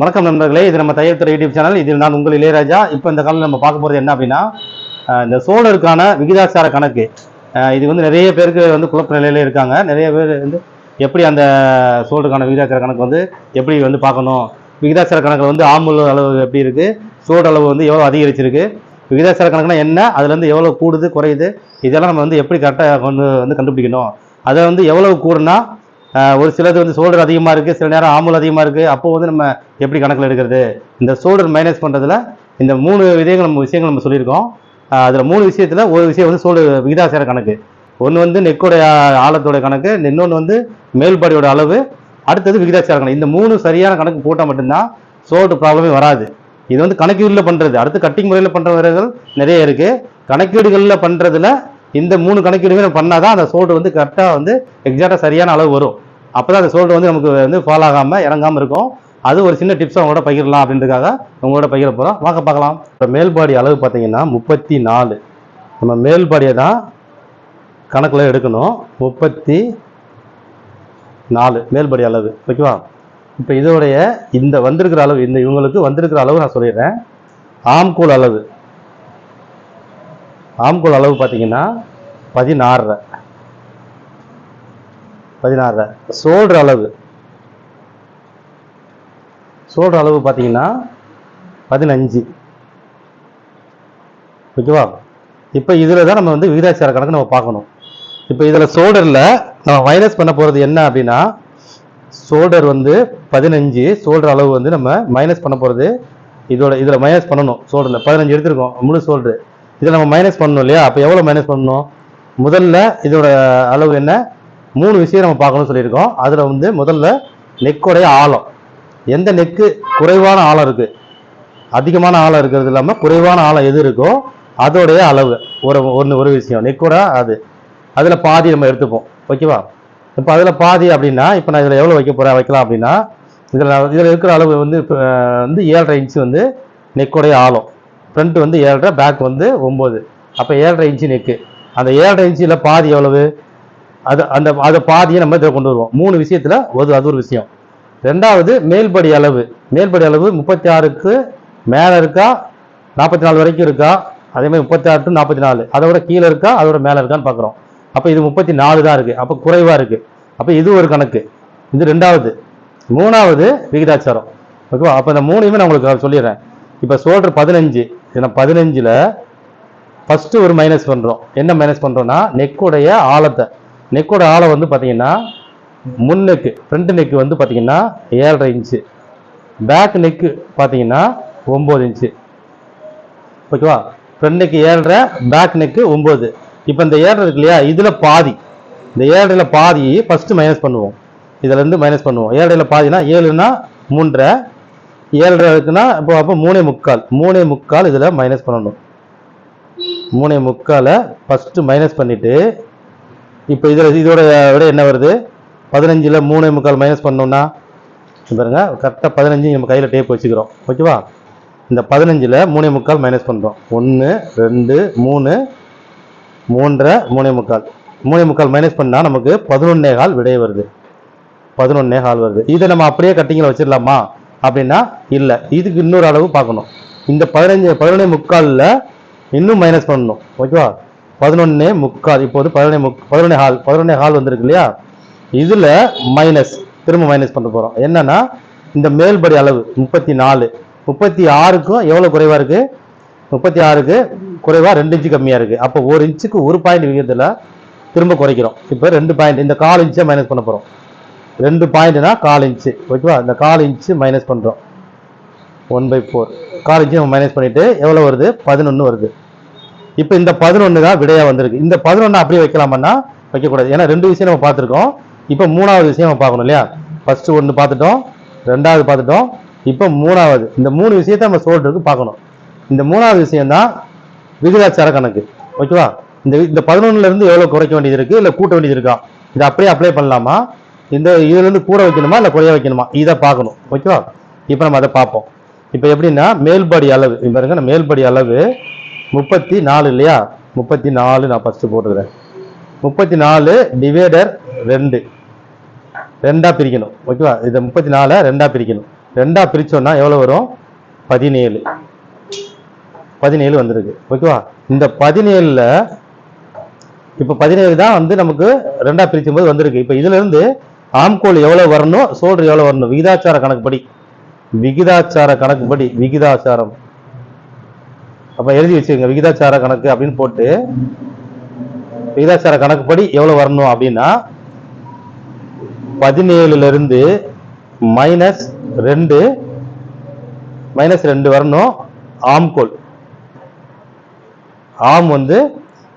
வணக்கம் நண்பர்களே இது நம்ம தையத்துறை யூடியூப் சேனல். இதில் நான் உங்கள் இளையராஜா. இப்போ இந்த காலம் நம்ம பார்க்க போகிறது என்ன அப்படின்னா இந்த சோழருக்கான விகிதாச்சார கணக்கு. இது வந்து நிறைய பேருக்கு வந்து குழப்ப நிலையில் இருக்காங்க. நிறைய பேர் வந்து எப்படி அந்த சோழருக்கான விகிதாச்சார கணக்கு வந்து எப்படி வந்து பார்க்கணும்? விகிதாச்சார கணக்கில் வந்து ஆம்பல் அளவு எப்படி இருக்குது சோடு அளவு வந்து எவ்வளோ அதிகரிச்சிருக்கு? விகிதாச்சார கணக்குனா என்ன? அதுலேருந்து எவ்வளோ கூடுது குறையுது? இதெல்லாம் நம்ம வந்து எப்படி கரெக்டாக கொண்டு வந்து கண்டுபிடிக்கணும்? அதை வந்து எவ்வளவு கூடுனா ஒரு சிலது வந்து சோல்டர் அதிகமாக இருக்குது சில நேரம் ஆம்பல் அதிகமாக இருக்குது அப்போது வந்து நம்ம எப்படி கணக்கில் எடுக்கிறது? இந்த சோல்டர் மைனஸ் பண்ணுறதுல இந்த மூணு விதங்கள் நம்ம விஷயங்கள் நம்ம சொல்லியிருக்கோம். அதில் மூணு விஷயத்தில் ஒரு விஷயம் வந்து சோல்டர் விகிதாசார கணக்கு. ஒன்று வந்து நெக்கோடைய ஆழத்தோட கணக்கு இன்னொன்று வந்து மேல்பாடியோட அளவு அடுத்தது விகிதாச்சார கணக்கு. இந்த மூணு சரியான கணக்கு போட்டால் மட்டும்தான் சோல்டர் ப்ராப்ளமே வராது. இது வந்து கணக்கீடுல பண்ணுறது அடுத்து கட்டிங் முறையில் பண்ணுறவர்கள் நிறைய இருக்குது கணக்கீடுகளில் பண்ணுறதுல இந்த மூணு கணக்கீடுமே நம்ம பண்ணாதான் அந்த சோல்டர் வந்து கரெக்டாக வந்து எக்ஸாக்டாக சரியான அளவு வரும். அப்போ தான் அந்த சோல்டர் வந்து நமக்கு வந்து ஃபால் ஆகாமல் இறங்காமல் இருக்கும். அது ஒரு சின்ன டிப்ஸ் அவங்களோட பகிரலாம் அப்படின்றதுக்காக உங்களோட பகிர போகிறோம் வாங்க பார்க்கலாம். இப்போ மேல்பாடி அளவு பார்த்தீங்கன்னா முப்பத்தி நாலு நம்ம மேல்பாடியை தான் கணக்கில் எடுக்கணும். முப்பத்தி நாலு மேல்படி அளவு. ஓகேவா இப்போ இதோடைய இந்த வந்திருக்கிற அளவு இந்த இவங்களுக்கு வந்திருக்கிற அளவு நான் சொல்லிடுறேன். ஆம்கோல் அளவு. ஆம்கோல் அளவு பார்த்தீங்கன்னா பதினாறரை. பதினாறரை சோல்ற அளவு. சோல்ற அளவு பார்த்தீங்கன்னா பதினஞ்சு. ஓகேவா? இப்போ இதில் தான் நம்ம வந்து விகிதாச்சார கணக்கு நம்ம பார்க்கணும். இப்போ இதில் சோல்டரில் நம்ம மைனஸ் பண்ண போகிறது என்ன அப்படின்னா சோல்டர் வந்து பதினஞ்சு சோல்டர் அளவு வந்து நம்ம மைனஸ் பண்ண போகிறது இதோட இதில் மைனஸ் பண்ணணும் சோல்டரில் பதினஞ்சு எடுத்திருக்கோம் முழு சோல்டர் இதில் நம்ம மைனஸ் பண்ணணும் இல்லையா? அப்போ எவ்வளோ மைனஸ் பண்ணணும்? முதல்ல இதோட அளவு என்ன? மூணு விஷயம் நம்ம பார்க்கணும்னு சொல்லியிருக்கோம். அதில் வந்து முதல்ல நெக்கோடைய ஆழம். எந்த நெக்கு குறைவான ஆழம் இருக்குது அதிகமான ஆழம் இருக்கிறது இல்லாமல் குறைவான ஆழம் எது இருக்கோ அதோடைய அளவு. ஒரு ஒன்று ஒரு விஷயம். நெக்கோட அது. அதில் பாதி நம்ம எடுத்துப்போம். ஓகேவா? இப்போ அதில் பாதி அப்படின்னா இப்போ நான் இதில் எவ்வளோ வைக்க போகிறேன் வைக்கலாம் அப்படின்னா இதில் இதில் இருக்கிற அளவு வந்து இப்போ, வந்து ஏழரை இன்ச்சு வந்து நெக்கோடைய ஆழம். ஃப்ரண்ட் வந்து ஏழரை பேக் வந்து ஒம்பது அப்போ ஏழரை இன்ச்சு நெக்கு. அந்த ஏழரை இன்ச்சில் பாதி எவ்வளவு? அது அந்த அதை பாதியை நம்ம இதில் கொண்டு வருவோம். மூணு விஷயத்தில் ஒரு அது ஒரு விஷயம். ரெண்டாவது மேல்படி அளவு. மேல்படி அளவு முப்பத்தி ஆறுக்கு மேலே இருக்கா? நாற்பத்தி நாலு வரைக்கும் இருக்கா? அதே மாதிரி முப்பத்தி ஆறு டு நாற்பத்தி நாலு. அதோட கீழே இருக்கா? அதோட மேலே இருக்கான்னு பார்க்குறோம். அப்போ இது முப்பத்தி நாலு தான் இருக்குது அப்போ குறைவாக இருக்குது அப்போ இது ஒரு கணக்கு. இது ரெண்டாவது. மூணாவது விகிதாச்சாரம். ஓகேவா? அப்போ இந்த மூணையுமே நான் உங்களுக்கு சொல்லிடுறேன். இப்போ சோல்டர் பதினஞ்சு. ஏன்னா பதினஞ்சில் ஃபஸ்ட்டு ஒரு மைனஸ் பண்ணுறோம் என்ன மைனஸ் பண்ணுறோன்னா நெக்குடைய ஆழத்தை. நெக்கோட ஆழம் வந்து பார்த்தீங்கன்னா முன் நெக்கு ஃப்ரண்ட் நெக்கு வந்து பார்த்தீங்கன்னா ஏழரை இன்ச்சு பேக் நெக்கு பார்த்தீங்கன்னா ஒம்பது இன்ச்சு ஓகேவா ஃப்ரண்ட் நெக்கு ஏழரை பேக் நெக்கு ஒம்பது இப்போ இந்த ஏழரை இருக்கு இல்லையா? இதில் பாதி. இந்த ஏழரையில் பாதி ஃபஸ்ட்டு மைனஸ் பண்ணுவோம். இதிலேருந்து மைனஸ் பண்ணுவோம். ஏழரையில் பாதினா ஏழுனா மூன்றரை. ஏழரை இருக்குன்னா இப்போ அப்போ மூணே முக்கால். மூணே முக்கால் இதில் மைனஸ் பண்ணணும். மூணே முக்காலை ஃபஸ்ட்டு மைனஸ் பண்ணிவிட்டு இப்போ இதில் இதோட விட என்ன வருது? பதினஞ்சில் மூணு முக்கால் மைனஸ் பண்ணோன்னா பாருங்கள் பாருங்க கரெக்டாக பதினஞ்சு நம்ம கையில் டேப் வச்சுக்கிறோம். ஓகேவா இந்த பதினஞ்சில் மூணே முக்கால் மைனஸ் பண்ணுறோம் ஒன்று ரெண்டு மூணு மூன்றரை மூணே முக்கால். மூணே முக்கால் மைனஸ் பண்ணால் நமக்கு பதினொன்னே கால் விடை வருது. பதினொன்னே கால் வருது. இதை நம்ம அப்படியே கட்டிங்கில் வச்சிடலாமா? அப்படின்னா இல்லை. இதுக்கு இன்னொரு அளவு பார்க்கணும். இந்த பதினஞ்சு பதினொன்னே முக்காலில் இன்னும் மைனஸ் பண்ணணும். ஓகேவா பதினொன்னே முக்கால் இப்போது வந்து முக் பதினொன்னே ஹால் பதினொன்னே ஹால் வந்திருக்கு இல்லையா? இதில் மைனஸ் திரும்ப மைனஸ் பண்ண போகிறோம் என்னன்னா இந்த மேல்படி அளவு முப்பத்தி நாலு முப்பத்தி ஆறுக்கும் எவ்வளோ குறைவாக இருக்குது முப்பத்தி ஆறுக்கு குறைவாக ரெண்டு இன்ச்சு கம்மியாக இருக்குது அப்போ ஒரு இன்ச்சுக்கு ஒரு பாயிண்ட் விகிதத்தில் திரும்ப குறைக்கிறோம். இப்போ ரெண்டு பாயிண்ட் இந்த கால் இன்ச்சை மைனஸ் பண்ண போகிறோம் ரெண்டு பாயிண்ட்னா கால் இன்ச்சு. ஓகேவா? இந்த கால் இன்ச்சு மைனஸ் பண்ணுறோம் ஒன் பை ஃபோர் கால் இன்ச்சு நம்ம மைனஸ் பண்ணிவிட்டு எவ்வளோ வருது? பதினொன்று வருது. இப்போ இந்த பதினொன்று தான் விடையாக வந்திருக்கு. இந்த பதினொன்று அப்படியே வைக்கலாமன்னா வைக்கக்கூடாது. ஏன்னா ரெண்டு விஷயம் நம்ம பார்த்துருக்கோம். இப்போ மூணாவது விஷயம் நம்ம பார்க்கணும் இல்லையா? ஃபஸ்ட்டு ஒன்று பார்த்துட்டோம். ரெண்டாவது பார்த்துட்டோம். இப்போ மூணாவது. இந்த மூணு விஷயத்தை நம்ம சோல்டருக்கு பார்க்கணும். இந்த மூணாவது விஷயம் தான் விகிதாச்சார கணக்கு. ஓகேவா? இந்த இந்த பதினொன்னுல இருந்து எவ்வளோ குறைக்க வேண்டியது இருக்கு? இல்லை கூட்ட வேண்டியது இருக்கா? இதை அப்படியே அப்ளை பண்ணலாமா? இந்த இதுல இருந்து கூட வைக்கணுமா? இல்லை குறைய வைக்கணுமா? இதை பார்க்கணும். ஓகேவா? இப்போ நம்ம அதை பார்ப்போம். இப்போ எப்படின்னா மேல்படி அளவு. இங்க பாருங்க மேல்படி அளவு முப்பத்தி நாலு இல்லையா? முப்பத்தி நாலு நான் ஃபஸ்ட்டு போட்டுக்கிறேன். முப்பத்தி நாலு டிவைடர் ரெண்டு. ரெண்டாக பிரிக்கணும். ஓகேவா இதை முப்பத்தி நாலை ரெண்டாக பிரிக்கணும். ரெண்டாக பிரித்தோன்னா எவ்வளோ வரும்? பதினேழு. பதினேழு வந்திருக்கு. ஓகேவா இந்த பதினேழில் இப்போ பதினேழு தான் வந்து நமக்கு ரெண்டாக பிரிக்கும் போது வந்திருக்கு. இப்போ இதுலேருந்து ஆம்கோல் எவ்வளோ வரணும்? சோல்டர் எவ்வளோ வரணும்? விகிதாச்சார கணக்குப்படி. விகிதாச்சார கணக்குப்படி. விகிதாச்சாரம். அப்போ எழுதி வச்சுக்கோங்க விகிதாச்சார கணக்கு அப்படின்னு போட்டு விகிதாச்சார கணக்குப்படி எவ்வளவு வரணும் அப்படின்னா பதினேழுல இருந்து மைனஸ் ரெண்டு மைனஸ் ரெண்டு வரணும் ஆம்கோல். ஆம் வந்து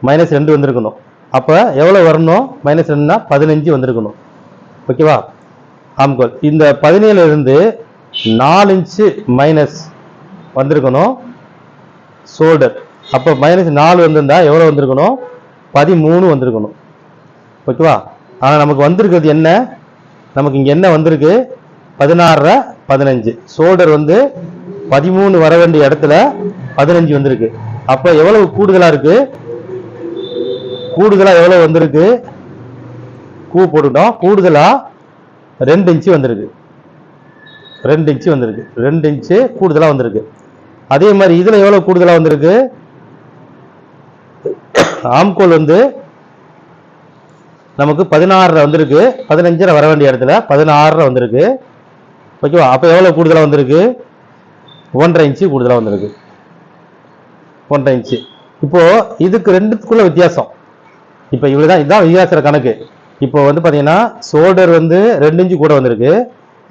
மைனஸ் ரெண்டு வந்திருக்கணும். அப்ப எவ்வளவு வரணும்? மைனஸ் ரெண்டுனா பதினஞ்சு வந்திருக்கணும். ஓகேவா? ஆம்கோல். இந்த பதினேழுல இருந்து நாலு இன்ச்சு மைனஸ் வந்திருக்கணும். ஷோல்டர் அப்போ மைனஸ் நாலு வந்திருந்தா எவ்வளோ வந்திருக்கணும்? பதிமூணு வந்திருக்கணும். ஓகேவா ஆனால் நமக்கு வந்திருக்கிறது என்ன? நமக்கு இங்கே என்ன வந்திருக்கு? பதினாறரை பதினஞ்சு. ஷோல்டர் வந்து பதிமூணு வர வேண்டிய இடத்துல பதினஞ்சு வந்திருக்கு. அப்போ எவ்வளவு கூடுதலாக இருக்கு? கூடுதலாக எவ்வளோ வந்திருக்கு? கூ போட்டுட்டோம் கூடுதலாக ரெண்டு இன்ச்சு வந்திருக்கு. ரெண்டு இன்ச்சு வந்திருக்கு. ரெண்டு இன்ச்சு கூடுதலாக வந்திருக்கு. அதே மாதிரி இதில் எவ்வளோ கூடுதலாக வந்திருக்கு? ஆம்கோல் வந்து நமக்கு பதினாறில் வந்திருக்கு. பதினஞ்சில் வர வேண்டிய இடத்துல பதினாறில் வந்திருக்கு. ஓகேவா? அப்போ எவ்வளோ கூடுதலாக வந்திருக்கு? ஒன்றரை இன்ச்சு கூடுதலாக வந்திருக்கு. ஒன்றரை இன்ச்சு. இப்போது இதுக்கு ரெண்டுத்துக்குள்ள வித்தியாசம். இப்போ இவ்வளோ தான் இதுதான் வித்தியாச கணக்கு. இப்போ வந்து பார்த்தீங்கன்னா ஷோல்டர் வந்து ரெண்டு இன்ச்சு கூட வந்திருக்கு.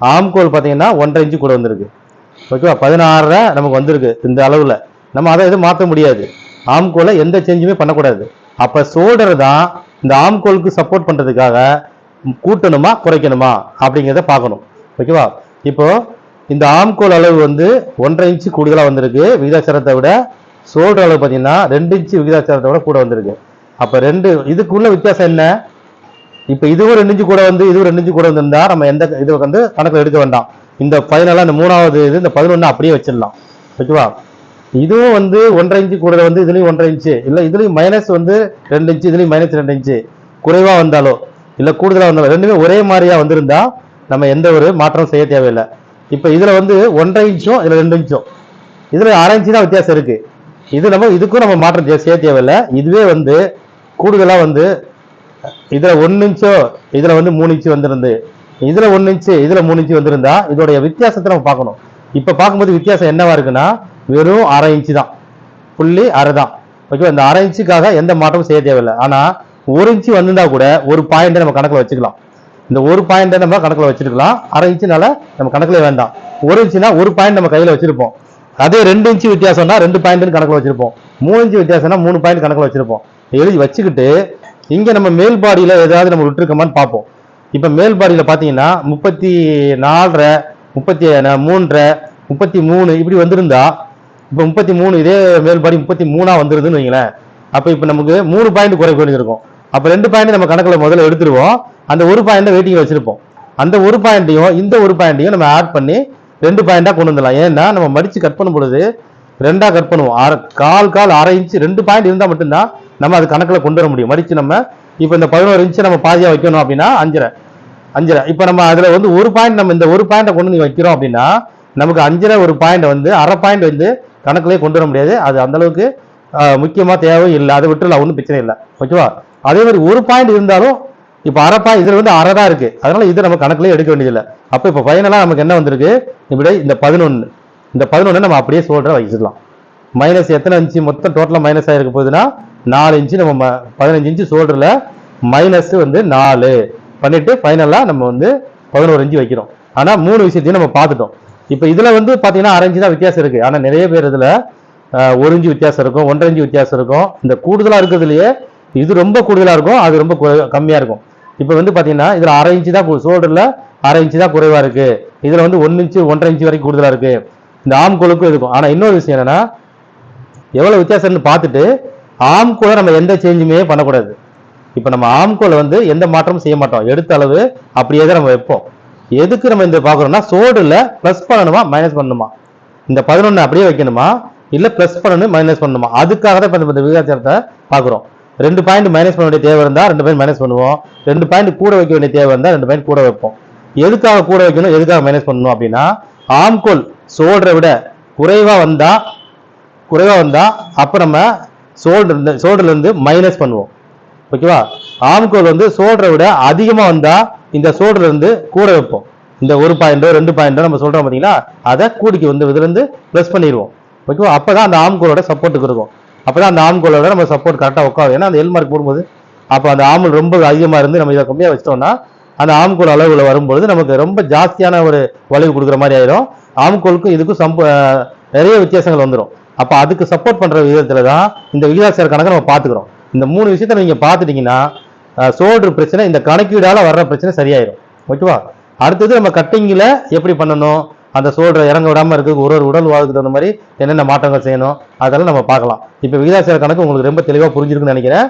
ஆம்கோல் பார்த்தீங்கன்னா ஒன்றரை இன்ச்சு கூட வந்திருக்கு. ஓகேவா? பதினாறரை நமக்கு வந்திருக்கு இந்த அளவில். நம்ம அதை எதுவும் மாற்ற முடியாது. ஆம்கோலை எந்த சேஞ்சுமே பண்ணக்கூடாது. அப்போ சோல்டர் தான் இந்த ஆம்கோலுக்கு சப்போர்ட் பண்ணுறதுக்காக கூட்டணுமா குறைக்கணுமா அப்படிங்கிறத பார்க்கணும். ஓகேவா? இப்போது இந்த ஆம்கோல் அளவு வந்து ஒன்றரை இன்ச்சு கூடுதலாக வந்திருக்கு. விகிதாச்சாரத்தை விட சோல்டர் அளவு பார்த்தீங்கன்னா ரெண்டு இன்ச்சு விகிதாச்சாரத்தை விட கூட வந்திருக்கு. அப்போ ரெண்டு இதுக்குள்ள வித்தியாசம் என்ன? இப்போ இதுவும் ரெண்டு இன்ச்சு கூட வந்து இதுவும் ரெண்டு இன்ச்சு கூட வந்திருந்தா நம்ம எந்த இது வந்து கணக்கில் எடுக்க வேண்டாம். இந்த ஃபைனலா இந்த மூணாவது இது இந்த பதினொன்று அப்படியே வச்சிடலாம். ஓகேவா? இதுவும் வந்து ஒன்றரை இன்ச்சு கூட வந்து இதுலேயும் ஒன்றரை இன்ச்சு. இல்லை இதுலேயும் மைனஸ் வந்து ரெண்டு இன்ச்சு இதுலேயும் மைனஸ் ரெண்டு இன்ச்சு. குறைவாக வந்தாலோ இல்லை கூடுதலாக வந்தாலோ ரெண்டுமே ஒரே மாதிரியா வந்திருந்தா நம்ம எந்த ஒரு மாற்றம் செய்ய தேவையில்லை. இப்போ இதில் வந்து ஒன்றரை இன்ச்சும் இதில் ரெண்டு இன்ச்சும். இதில் அரை இன்ச்சு தான் வித்தியாசம் இருக்குது இது நம்ம இதுக்கும் நம்ம மாற்றம் செய்ய- செய்ய தேவையில்லை. இதுவே வந்து கூடுதலாக வந்து இதில் ஒன்று இன்ச்சோ இதில் வந்து மூணு இன்ச்சு வந்திருந்து இதுல ஒன்னு இன்ச்சு இதுல மூணு இன்ச்சு வந்திருந்தா இதோடைய வித்தியாசத்தை நம்ம பார்க்கணும். இப்ப பார்க்கும்போது வித்தியாசம் என்னவா இருக்குன்னா வெறும் அரை இன்ச்சு தான். புள்ளி அரை தான். ஓகே இந்த அரை இன்ச்சுக்காக எந்த மாற்றமும் செய்ய தேவையில்லை. ஆனா ஒரு இன்ச்சு வந்திருந்தா கூட ஒரு பாயிண்ட் நம்ம கணக்குல வச்சுக்கலாம். இந்த ஒரு பாயிண்ட் நம்ம கணக்குல வச்சிருக்கலாம். அரை இன்ச்சுனால நம்ம கணக்குல வேண்டாம். ஒரு இன்ச்சுனா ஒரு பாயிண்ட் நம்ம கையில வச்சிருப்போம். அதே ரெண்டு இன்ச்சு வித்தியாசம்னா ரெண்டு பாயிண்ட் கணக்குல வச்சிருப்போம். மூணு இன்ச்சு வித்தியாசம்னா மூணு பாயிண்ட் கணக்குல வச்சிருப்போம். எழுதி வச்சுக்கிட்டு இங்க நம்ம மேல் பாடியில ஏதாவது நம்ம விட்டுருக்கோமான்னு பார்ப்போம். இப்ப மேல் பாடியில பாத்தீங்கன்னா முப்பத்தி நாலரை முப்பத்தி மூன்றரை முப்பத்தி மூணு இப்படி வந்திருந்தா இப்ப முப்பத்தி மூணு இதே மேல் பாடி முப்பத்தி மூணா வந்துருதுன்னு வைங்களேன். அப்ப இப்ப நமக்கு மூணு பாயிண்ட் குறைக்க வேண்டியிருக்கும். அப்ப ரெண்டு பாயிண்ட் நம்ம கணக்குல முதல்ல எடுத்துருவோம். அந்த ஒரு பாயிண்ட் வெயிட்டிங் வச்சிருப்போம். அந்த ஒரு பாயிண்ட்டையும் இந்த ஒரு பாயிண்ட்டையும் நம்ம ஆட் பண்ணி ரெண்டு பாயிண்டா கொண்டு வந்துடலாம். ஏன்னா நம்ம மடிச்சு கட் பண்ணும் பொழுது ரெண்டா கட் பண்ணுவோம். அரை கால் கால் அரை இன்ச்சு ரெண்டு பாயிண்ட் இருந்தா மட்டும்தான் நம்ம அது கணக்குல கொண்டு வர முடியும். மடிச்சு நம்ம இப்ப இந்த பதினோரு இன்ச்சு நம்ம பாதியா வைக்கணும் அப்படின்னா அஞ்சரை. அஞ்சரை இப்போ நம்ம அதில் வந்து ஒரு பாயிண்ட் நம்ம இந்த ஒரு பாயிண்ட்டை கொண்டு வந்து வைக்கிறோம் அப்படின்னா நமக்கு அஞ்சரை ஒரு பாயிண்ட் வந்து அரை பாயிண்ட் வந்து கணக்கிலே கொண்டு வர முடியாது. அது அந்தளவுக்கு முக்கியமாக தேவை இல்லை. அதை விட்டுலாம் ஒன்றும் பிரச்சனை இல்லை. ஓகேவா? அதே மாதிரி ஒரு பாயிண்ட் இருந்தாலும் இப்போ அரை பாயிண்ட் இதில் வந்து அரை தான் இருக்குது அதனால் இதை நம்ம கணக்குலயே எடுக்க வேண்டியதில்லை. அப்போ இப்போ ஃபைனலாக நமக்கு என்ன வந்திருக்கு? இப்படி இந்த பதினொன்று இந்த பதினொன்று நம்ம அப்படியே சோல்டரை வச்சுக்கலாம். மைனஸ் எத்தனை இன்ச்சு மொத்தம் டோட்டலாக மைனஸ் ஆகிருக்க போகுதுன்னா நாலு இன்ச்சு நம்ம ம- பதினஞ்சு இன்ச்சு சோல்டரில் மைனஸ் வந்து நாலு. பண்ணிட்டு ஃபைனலாக நம்ம வந்து பதினோரு இன்ச்சு வைக்கிறோம். ஆனால் மூணு விஷயத்தையும் நம்ம பார்த்துட்டோம். இப்போ இதில் வந்து பார்த்தீங்கன்னா அரைஞ்சு தான் வித்தியாசம் இருக்குது ஆனால் நிறைய பேர் இதில் ஒரு இன்ச்சு வித்தியாசம் இருக்கும் ஒன்றரை இன்ச்சு வித்தியாசம் இருக்கும். இந்த கூடுதலாக இருக்கிறதுலையே இது ரொம்ப கூடுதலாக இருக்கும் அது ரொம்ப குறை- இருக்கும். இப்போ வந்து பார்த்தீங்கன்னா இதில் அரை இன்ச்சு தான் சோல்டரில் அரை இன்ச்சு தான் குறைவாக இருக்குது இதில் வந்து ஒன்று இன்ச்சு ஒன்றரை இன்ச்சு வரைக்கும் கூடுதலாக இருக்குது இந்த ஆம்கோலுக்கும் இருக்கும். ஆனால் இன்னொரு விஷயம் என்னன்னா எவ்வளோ வித்தியாசம்னு பார்த்துட்டு ஆம்கோலை நம்ம எந்த சேஞ்சுமே பண்ணக்கூடாது. இப்போ நம்ம ஆம்கோலை வந்து எந்த மாற்றமும் செய்ய மாட்டோம். எடுத்த அளவு அப்படியே தான் நம்ம வைப்போம். எதுக்கு நம்ம இந்த பார்க்குறோம்னா சோடுல ப்ளஸ் பண்ணணுமா மைனஸ் பண்ணணுமா? இந்த பதினொன்று அப்படியே வைக்கணுமா? இல்லை ப்ளஸ் பண்ணணும் மைனஸ் பண்ணணுமா? அதுக்காக தான் இப்போ இந்த விகிதாச்சாரத்தை பார்க்குறோம். ரெண்டு பாயிண்ட் மைனஸ் பண்ண வேண்டிய தேவை இருந்தால் ரெண்டு பாயிண்ட் மைனஸ் பண்ணுவோம். ரெண்டு பாயிண்ட் கூட வைக்க வேண்டிய தேவை இருந்தால் ரெண்டு பாயிண்ட் கூட வைப்போம். எதுக்காக கூட வைக்கணும் எதுக்காக மைனஸ் பண்ணணும் அப்படின்னா ஆம்கோல் சோல்டரை விட குறைவாக வந்தால் குறைவாக வந்தால் அப்போ நம்ம சோல்டர் சோல்டர்லேருந்து மைனஸ் பண்ணுவோம். ஓகேவா? ஆம்கோல் வந்து சோல்டரை விட அதிகமாக வந்தால் இந்த சோல்டர் வந்து கூட வைப்போம். இந்த ஒரு பாயிண்டோ ரெண்டு பாயிண்டோ நம்ம சொல்கிறோம் பார்த்தீங்களா அதை கூடிக்கு வந்து இதுலேருந்து ப்ளஸ் பண்ணிடுவோம். ஓகேவா? அப்போ தான் அந்த ஆம்கோலோட சப்போர்ட்டுக்கு இருக்கும். அப்போ தான் அந்த ஆம்கோலோட நம்ம சப்போர்ட் கரெக்டாக உட்காரும். ஏன்னா அந்த எல் மார்க் போடும்போது அப்போ அந்த ஆமல் ரொம்ப அதிகமாக இருந்து நம்ம இதை கம்மியாக வச்சிட்டோம்னா அந்த ஆம்கோல் அளவுல வரும்பொழுது நமக்கு ரொம்ப ஜாஸ்தியான ஒரு வளைவு கொடுக்குற மாதிரி ஆயிரும். ஆம்கோலுக்கும் இதுக்கும் சம்ப நிறைய வித்தியாசங்கள் வந்துடும் அப்போ அதுக்கு சப்போர்ட் பண்ணுற விதத்தில் தான் இந்த விகிதாச்சார கணக்கை நம்ம பார்த்துக்கிறோம். இந்த மூணு விஷயத்த நீங்கள் பார்த்துட்டிங்கன்னா சோல்டர் பிரச்சனை இந்த கணக்கீடால் வர்ற பிரச்சனை சரியாயிடும் ஓகேவா அடுத்தது நம்ம கட்டிங்கில் எப்படி பண்ணணும்? அந்த சோல்டரை இறங்க விடாமல் இருக்கு ஒரு ஒரு உடல் வாழ்க்கை தகுந்த மாதிரி என்னென்ன மாற்றங்கள் செய்யணும்? அதெல்லாம் நம்ம பார்க்கலாம். இப்போ விகிதாச்சார கணக்கு உங்களுக்கு ரொம்ப தெளிவாக புரிஞ்சிருக்குன்னு நினைக்கிறேன்.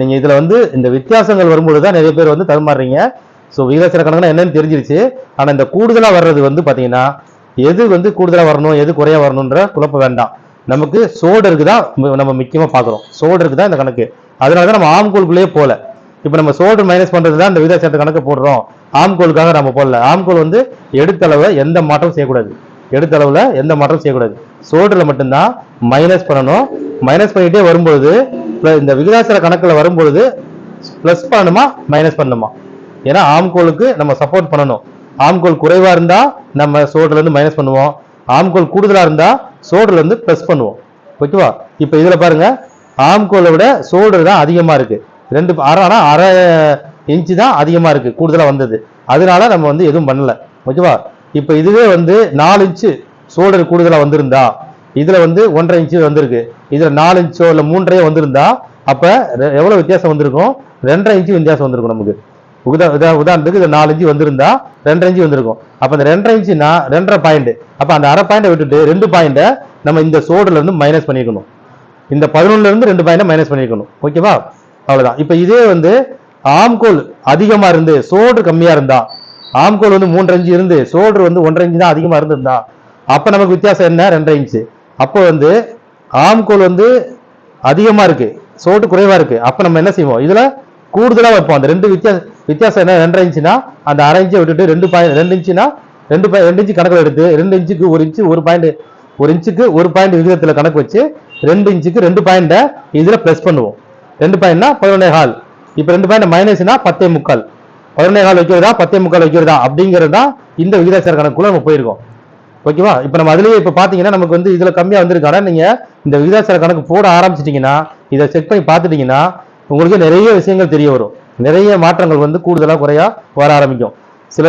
நீங்கள் இதில் வந்து இந்த வித்தியாசங்கள் வரும்பொழுது தான் நிறைய பேர் வந்து தருமாறுறீங்க ஸோ விகிதாச்சார கணக்குனா என்னன்னு தெரிஞ்சிருச்சு. ஆனால் இந்த கூடுதலாக வர்றது வந்து பார்த்தீங்கன்னா எது வந்து கூடுதலாக வரணும் எது குறையாக வரணுன்ற குழப்பம் வேண்டாம். நமக்கு சோல்டருக்கு தான் நம்ம முக்கியமாக பார்க்குறோம். சோல்டருக்கு தான் இந்த கணக்கு. அதனால தான் நம்ம ஆம்கோலுக்குள்ளேயே போல இப்போ நம்ம சோல்டர் மைனஸ் பண்ணுறது தான் இந்த விகிதாச்சாரத்தை கணக்கு போடுறோம். ஆம்கோலுக்காக நம்ம போடல. ஆம்கோல் வந்து எடுத்தளவை எந்த மாற்றமும் செய்யக்கூடாது. எடுத்தளவில் எந்த மாற்றமும் செய்யக்கூடாது. சோல்டரில் மட்டும்தான் மைனஸ் பண்ணணும். மைனஸ் பண்ணிகிட்டே வரும்பொழுது இந்த விகிதாச்சார கணக்கில் வரும்பொழுது ப்ளஸ் பண்ணணுமா மைனஸ் பண்ணணுமா? ஏன்னா ஆம்கோலுக்கு நம்ம சப்போர்ட் பண்ணணும். ஆம்கோல் குறைவாக இருந்தால் நம்ம சோல்டர்லேருந்து மைனஸ் பண்ணுவோம். ஆம்கோல் கூடுதலாக இருந்தால் சோல்டர்லேருந்து ப்ளஸ் பண்ணுவோம். ஓகேவா இப்போ இதில் பாருங்கள் ஆம்கோலை விட சோல்டர் தான் அதிகமாக இருக்குது ரெண்டு அரை ஆனால் அரை இன்ச்சு தான் அதிகமாக இருக்குது கூடுதலாக வந்தது. அதனால நம்ம வந்து எதுவும் பண்ணலை. ஓகேவா இப்போ இதுவே வந்து நாலு இன்ச்சு சோல்டர் கூடுதலாக வந்திருந்தா இதில் வந்து ஒன்றரை இன்ச்சு வந்திருக்கு. இதில் நாலு இன்ச்சோ இல்லை மூன்றரையோ வந்திருந்தா அப்போ எவ்வளோ வித்தியாசம் வந்திருக்கும்? ரெண்டரை இன்ச்சு வித்தியாசம் வந்திருக்கும் நமக்கு. உதா உதா- உதாரணத்துக்கு இது நாலு இன்ச்சு வந்திருந்தா ரெண்டரை இன்ச்சு வந்திருக்கும். அப்போ இந்த ரெண்டரை இன்ச்சுனா ரெண்டரை பாயிண்ட் அப்போ அந்த அரை பாயிண்டை விட்டுட்டு ரெண்டு பாயிண்டை நம்ம இந்த சோடுல இருந்து மைனஸ் பண்ணிக்கணும் இந்த பதினொன்னுல இருந்து ரெண்டு பாயிண்ட் மைனஸ் பண்ணிக்கணும் ஓகேவா அவ்வளவுதான். இப்ப இதே வந்து ஆம்கோல் அதிகமா இருந்து சோடு கம்மியா இருந்தா ஆம்கோல் வந்து மூன்றரை இன்ச்சு இருந்து சோடு வந்து ஒன்றரை இன்ச்சு தான் அதிகமா இருந்திருந்தா அப்ப நமக்கு வித்தியாசம் என்ன? ரெண்டரை இன்ச்சு அப்போ வந்து ஆம்கோல் வந்து அதிகமா இருக்கு சோட்டு குறைவா இருக்கு. அப்ப நம்ம என்ன செய்வோம்? இதுல கூடுதலா வைப்போம். அந்த ரெண்டு வித்தியாசம் வித்தியாசம் என்ன? ரெண்டரை இன்ச்சுனா அந்த அரை இன்ச்சை விட்டுட்டு ரெண்டு பாயிண்ட் ரெண்டு இன்ச்சுனா ரெண்டு ரெண்டு இன்ச்சு கணக்கில் எடுத்து ரெண்டு இன்ச்சுக்கு ஒரு இன்ச்சு ஒரு பாயிண்ட் ஒரு இன்ச்சுக்கு ஒரு பாயிண்ட் விகிதத்தில் கணக்கு வச்சு ரெண்டு இன்ச்சுக்கு ரெண்டு பாயிண்ட்டை இதில் ப்ளஸ் பண்ணுவோம். ரெண்டு பாயிண்ட்னா பதினொன்னே கால். இப்போ ரெண்டு பாயிண்ட் மைனஸ்னா பத்தே முக்கால். பதினொன்னே கால் வைக்கிறதா பத்தே முக்கால் வைக்கிறதா அப்படிங்கிறது தான் இந்த விகிதாச்சார கணக்குள்ள நம்ம போயிருக்கோம். ஓகேவா இப்போ நம்ம அதுலேயே இப்போ பார்த்தீங்கன்னா நமக்கு வந்து இதில் கம்மியாக வந்திருக்கு. நீங்கள் இந்த விகிதாச்சார கணக்கு போட ஆரம்பிச்சிட்டிங்கன்னா இதை செக் பண்ணி பார்த்துட்டிங்கன்னா உங்களுக்கு நிறைய விஷயங்கள் தெரிய வரும். நிறைய மாற்றங்கள் வந்து கூடுதலாக குறையா வர ஆரம்பிக்கும். சில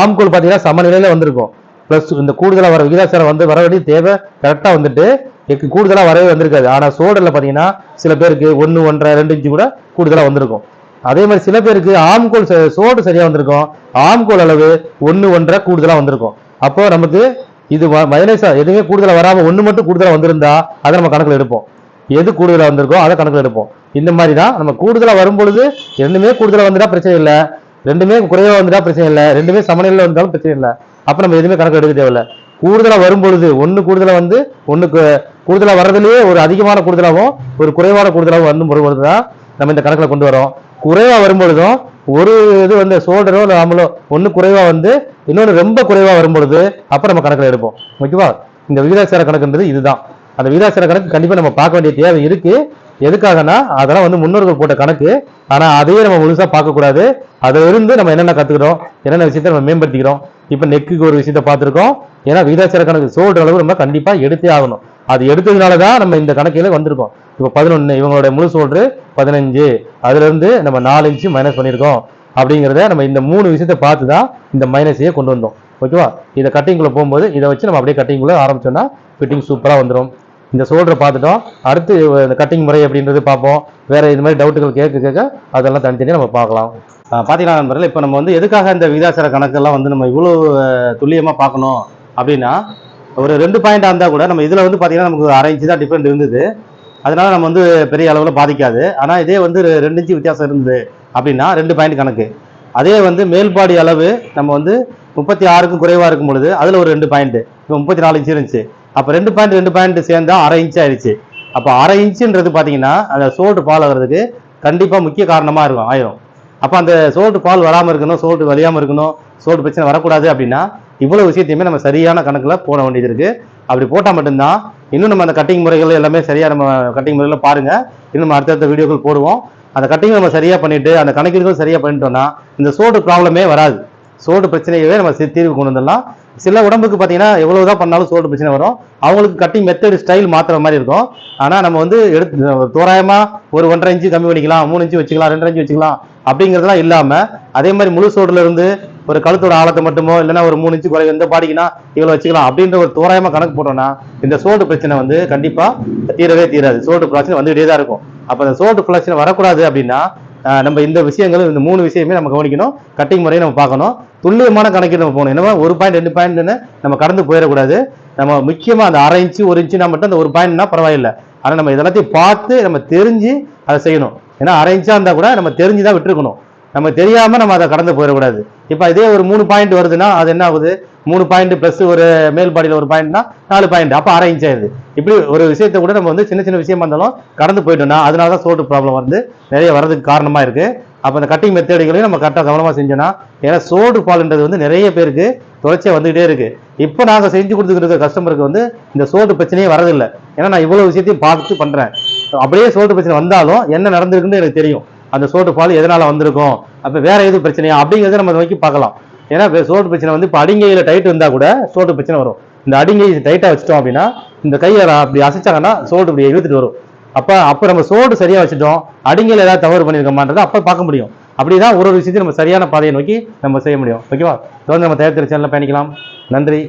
ஆம்கோல் பார்த்தீங்கன்னா சமநிலையில் வந்திருக்கும். பிளஸ் இந்த கூடுதலாக வர விகிதாச்சாரம் வந்து வர வேண்டிய தேவை கரெக்டாக வந்துட்டு இதுக்கு கூடுதலாக வரவே வந்திருக்காது. ஆனால் சோடர்ல பார்த்தீங்கன்னா சில பேருக்கு ஒன்று ஒன்றரை ரெண்டு இன்ச்சு கூட கூடுதலாக வந்திருக்கும். அதே மாதிரி சில பேருக்கு ஆம்கோல் ச- சோடு சரியாக வந்திருக்கும். ஆம்கோல் அளவு ஒன்று ஒன்றரை கூடுதலாக வந்திருக்கும். அப்போ நமக்கு இது மைனஸா எதுவுமே கூடுதலாக வராமல் ஒன்று மட்டும் கூடுதலாக வந்திருந்தா அதை நம்ம கணக்கில் எடுப்போம். எது கூடுதலாக வந்திருக்கோ அதை கணக்கில் எடுப்போம். இந்த மாதிரி தான் நம்ம கூடுதலாக வரும்பொழுது ரெண்டுமே கூடுதலாக வந்துட்டா பிரச்சனை இல்லை. ரெண்டுமே குறைவாக வந்துட்டா பிரச்சனை இல்லை. ரெண்டுமே சமநிலையில் வந்தாலும் பிரச்சனை இல்லை. அப்போ நம்ம எதுவுமே கணக்கு எடுக்க தேவையில்ல. கூடுதலா வரும்பொழுது ஒன்று கூடுதலாக வந்து ஒன்றுக்கு கூடுதலாக வர்றதுலேயே ஒரு அதிகமான கூடுதலாகவும் ஒரு குறைவான கூடுதலாகவும் வந்து வரும்பொழுது தான் நம்ம இந்த கணக்கில் கொண்டு வரோம். குறைவாக வரும்பொழுதும் ஒரு இது வந்து சோல்டரோ இல்லை ஆமலோ ஒன்று குறைவாக வந்து இன்னொன்று ரொம்ப குறைவாக வரும்பொழுது அப்போ நம்ம கணக்கில் எடுப்போம். ஓகேவா இந்த விகிதாச்சார கணக்குன்றது இதுதான். அந்த விகிதாச்சார கணக்கு கண்டிப்பாக நம்ம பார்க்க வேண்டிய தேவை இருக்குது எதுக்காகனா அதெல்லாம் வந்து முன்னோர்கள் போட்ட கணக்கு. ஆனால் அதையே நம்ம முழுசாக பார்க்கக்கூடாது. கூடாது இருந்து நம்ம என்னென்ன கற்றுக்கிறோம் என்னென்ன விஷயத்த நம்ம மேம்படுத்திக்கிறோம் இப்போ நெக்குக்கு ஒரு விஷயத்த பார்த்துருக்கோம். ஏன்னா விகிதாச்சார கணக்கு சோல்ற அளவு நம்ம கண்டிப்பாக எடுத்தே ஆகணும். அது எடுத்ததுனால தான் நம்ம இந்த கணக்கில் வந்திருக்கோம். இப்போ பதினொன்று இவங்களோட முழு சோல்று பதினஞ்சு. அதுலேருந்து நம்ம நாலு இன்ச்சு மைனஸ் பண்ணியிருக்கோம். அப்படிங்கிறத நம்ம இந்த மூணு விஷயத்த பார்த்து தான் இந்த மைனஸையே கொண்டு வந்தோம். ஓகேவா? இதை கட்டிங்குள்ளே போகும்போது இதை வச்சு நம்ம அப்படியே கட்டிங்குள்ளே ஆரம்பிச்சோன்னா ஃபிட்டிங் சூப்பராக வந்துடும் இந்த சோல்டரை பார்த்துட்டோம். அடுத்து இந்த கட்டிங் முறை அப்படின்றது பார்ப்போம். வேறு இது மாதிரி டவுட்டுகள் கேட்க கேட்க அதெல்லாம் தனித்தனியாக நம்ம பார்க்கலாம். பார்த்தீங்கன்னா நண்பர்கள் இப்போ நம்ம வந்து எதுக்காக இந்த விகிதாசார கணக்கெல்லாம் வந்து நம்ம இவ்வளோ துல்லியமாக பார்க்கணும் அப்படின்னா ஒரு ரெண்டு பாயிண்டாக இருந்தால் கூட நம்ம இதில் வந்து பார்த்தீங்கன்னா நமக்கு அரை இன்ச்சு தான் டிஃப்ரெண்ட் இருந்தது. அதனால் நம்ம வந்து பெரிய அளவில் பாதிக்காது. ஆனால் இதே வந்து ரெண்டு இன்ச்சு வித்தியாசம் இருந்தது அப்படின்னா ரெண்டு பாயிண்ட் கணக்கு. அதே வந்து மேல்பாடி அளவு நம்ம வந்து முப்பத்தி ஆறுக்கும் குறைவாக இருக்கும் பொழுது அதில் ஒரு ரெண்டு பாயிண்ட்டு இப்போ முப்பத்தி நாலு இன்ச்சு இருந்துச்சு. அப்போ ரெண்டு பாயிண்ட் ரெண்டு பாயிண்ட் சேர்ந்தா அரை இன்ச் ஆயிடுச்சு. அப்போ அரை இன்ச்சுன்றது பார்த்தீங்கன்னா அந்த சோல்டு பால் ஆகிறதுக்கு கண்டிப்பாக முக்கிய காரணமாக இருக்கும் ஆயிரும். அப்போ அந்த சோல்டு பால் வராமல் இருக்கணும் சோல்டு வலியாமல் இருக்கணும் சோல்டு பிரச்சனை வரக்கூடாது அப்படின்னா இவ்வளோ விஷயத்தையுமே நம்ம சரியான கணக்கில் போட வேண்டியது இருக்குது அப்படி போட்டால் மட்டும்தான் இன்னும் நம்ம அந்த கட்டிங் முறைகள் எல்லாமே சரியாக நம்ம கட்டிங் முறையில் பாருங்க. இன்னும் நம்ம அடுத்தடுத்த வீடியோக்கள் போடுவோம். அந்த கட்டிங் நம்ம சரியாக பண்ணிவிட்டு அந்த கணக்கீடுகள் சரியாக பண்ணிட்டோம்னா இந்த சோல்டு ப்ராப்ளமே வராது. சோடு பிரச்சனையவே நம்ம தீர்வு கொண்டு வந்துடலாம். சில உடம்புக்கு பார்த்தீங்கன்னா எவ்வளவுதான் பண்ணாலும் சோடு பிரச்சனை வரும். அவங்களுக்கு கட்டிங் மெத்தட் ஸ்டைல் மாற்றுற மாதிரி இருக்கும். ஆனால் நம்ம வந்து எடுத்து தோராயமாக ஒரு ஒன்றரை இன்ச்சு கம்மி பண்ணிக்கலாம் மூணு இன்ச்சு வச்சுக்கலாம் ரெண்டரை இன்ச்சு வச்சுக்கலாம் அப்படிங்கிறதுலாம் இல்லாமல் அதே மாதிரி முழு சோடுல இருந்து ஒரு கழுத்தோட ஆழத்தை மட்டுமோ இல்லைன்னா ஒரு மூணு இன்ச்சு குறைவு எந்த பாடிக்குன்னா இவ்வளோ வச்சுக்கலாம் அப்படின்ற ஒரு தோராயமாக கணக்கு போட்டோம்னா இந்த சோடு பிரச்சனை வந்து கண்டிப்பாக தீரவே தீராது. சோடு பிரச்சனை வந்துகிட்டே தான் இருக்கும். அப்போ அந்த சோடு பிரச்சனை வரக்கூடாது அப்படின்னா நம்ம இந்த விஷயங்களும் இந்த மூணு விஷயமே நம்ம கவனிக்கணும். கட்டிங் முறையை நம்ம பார்க்கணும். துல்லியமான கணக்கில் நம்ம போகணும். என்னவா? ஒரு பாயிண்ட் ரெண்டு பாயிண்ட்னு நம்ம கடந்து போயிடக்கூடாது. நம்ம முக்கியமாக அந்த அரை இன்ச்சு ஒரு இன்ச்சு மட்டும் அந்த ஒரு பாயிண்ட்னா பரவாயில்லை. ஆனால் நம்ம இதெல்லாத்தையும் பார்த்து நம்ம தெரிஞ்சு அதை செய்யணும். ஏன்னா அரை இன்ச்சாக இருந்தால் கூட நம்ம தெரிஞ்சு தான் விட்டுருக்கணும். நம்ம தெரியாமல் நம்ம அதை கடந்து போயிடக்கூடாது. இப்போ இதே ஒரு மூணு பாயிண்ட் வருதுன்னா அது என்ன ஆகுது? மூணு பாயிண்ட் ப்ளஸ் ஒரு மேல் பாடியில் ஒரு பாயிண்ட்னா நாலு பாயிண்ட் அப்போ அரை இன்ச் ஆயிடுது. இப்படி ஒரு விஷயத்தை கூட நம்ம வந்து சின்ன சின்ன விஷயமா இருந்தாலும் கடந்து போயிட்டோம்னா அதனால தான் சோட்டு ப்ராப்ளம் வந்து நிறைய வர்றதுக்கு காரணமாக இருக்குது அப்போ அந்த கட்டிங் மெத்தேடுகளையும் நம்ம கரெக்டாக கவனமாக செஞ்சோம்னா ஏன்னா சோடு பால்ன்றது வந்து நிறைய பேருக்கு தொடர்ச்சியாக வந்துகிட்டே இருக்குது இப்போ நாங்கள் செஞ்சு கொடுத்துக்கிட்டு கஸ்டமருக்கு வந்து இந்த சோடு பிரச்சனையே வரதில்லை ஏன்னா நான் இவ்வளோ விஷயத்தையும் பார்த்து பண்ணுறேன் அப்படியே சோடு பிரச்சனை வந்தாலும் என்ன நடந்திருக்குன்னு எனக்கு தெரியும். அந்த சோட்டு பால் எதனால் வந்திருக்கும்? அப்போ வேறு எதுவும் பிரச்சனையா? அப்படிங்கிறத நம்ம நோக்கி பார்க்கலாம். ஏன்னா சோடு சோட்டு பிரச்சனை வந்து இப்போ அடிங்கையில் டைட் இருந்தால் கூட சோட்டு பிரச்சனை வரும். இந்த அடிங்கை டைட்டாக வச்சுட்டோம் அப்படின்னா இந்த கையை அப்படி அசைச்சாங்கன்னா சோடு இப்படி இழுத்துட்டு வரும். அப்போ அப்போ நம்ம சோடு சரியாக வச்சுட்டோம். அடிங்கையில ஏதாவது தவறு பண்ணியிருக்கோமான்றதை அப்போ பார்க்க முடியும். அப்படிதான் ஒரு ஒரு விஷயத்தையும் நம்ம சரியான பாதையை நோக்கி நம்ம செய்ய முடியும். ஓகேவா? தொடர்ந்து நம்ம தயாரித்திரு சேனலில் பயணிக்கலாம். நன்றி.